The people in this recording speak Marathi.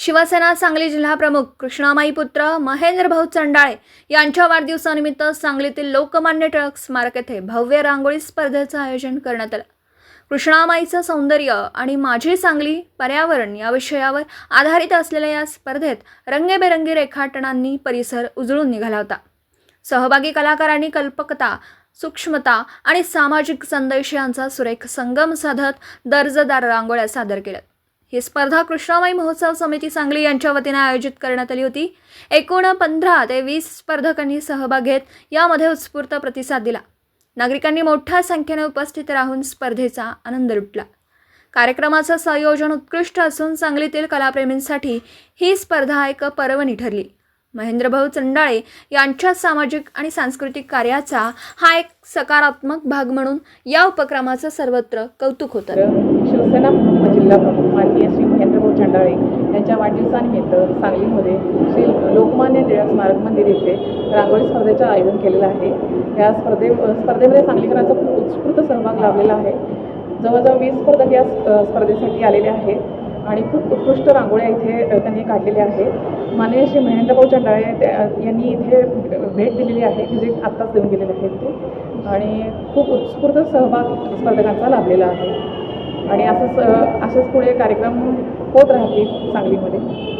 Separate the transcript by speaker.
Speaker 1: शिवसेना सांगली जिल्हा प्रमुख कृष्णामाई पुत्र महेंद्र भाऊ चंडाळे यांच्या वाढदिवसानिमित्त सांगलीतील लोकमान्य टिळक स्मारक येथे भव्य रांगोळी स्पर्धेचं आयोजन करण्यात आलं. कृष्णामाईचं सौंदर्य आणि माझी सांगली पर्यावरण या विषयावर आधारित असलेल्या या स्पर्धेत रंगेबेरंगी रेखाटनांनी परिसर उजळून निघाला होता. सहभागी कलाकारांनी कल्पकता सूक्ष्मता आणि सामाजिक संदेश यांचा सुरेख संगम साधत दर्जेदार रांगोळ्या सादर केल्या ही स्पर्धा कृष्णामाई महोत्सव समिती सांगली यांच्या वतीने आयोजित करण्यात आली होती. एकूण पंधरा ते वीस स्पर्धकांनी सहभाग घेत यामध्ये उत्स्फूर्त प्रतिसाद दिला. नागरिकांनी मोठ्या संख्येने उपस्थित राहून स्पर्धेचा आनंद लुटला. कार्यक्रमाचं संयोजन उत्कृष्ट असून सांगलीतील कलाप्रेमींसाठी ही स्पर्धा एक पर्वणी ठरली. महेंद्रभाऊ चंडाळे यांच्या सामाजिक आणि सांस्कृतिक कार्याचा हा एक सकारात्मक भाग म्हणून या उपक्रमाचं सर्वत्र कौतुक होतं.
Speaker 2: शिवसेना जिल्हा प्रमुख माननीय श्री महेंद्रभाऊ चंडाळे यांच्या वाढदिवसानिमित्त सांगलीमध्ये श्री लोकमान्य टिळक स्मारक मंदिर येथे रांगोळी स्पर्धेचं आयोजन केलेलं आहे. या स्पर्धे स्पर्धेमध्ये सांगलीकरांचा खूप उत्स्फूर्त सहभाग लाभलेला आहे. जवळजवळ वीस स्पर्धक या स्पर्धेसाठी आलेले आहेत आणि खूप उत्कृष्ट रांगोळ्या इथे त्यांनी काढलेल्या आहेत. माननीय श्री महेंद्रभाऊ चंडाळे त्या- यांनी इथे भेट दिलेली आहे व्हिजिट आत्ताच देऊन गेलेले आहेत ते. आणि खूप उत्स्फूर्त सहभाग स्पर्धकांचा लाभलेला आहे. आणि असंच असंच असेच पुढे कार्यक्रम होत राहतील सांगलीमध्ये.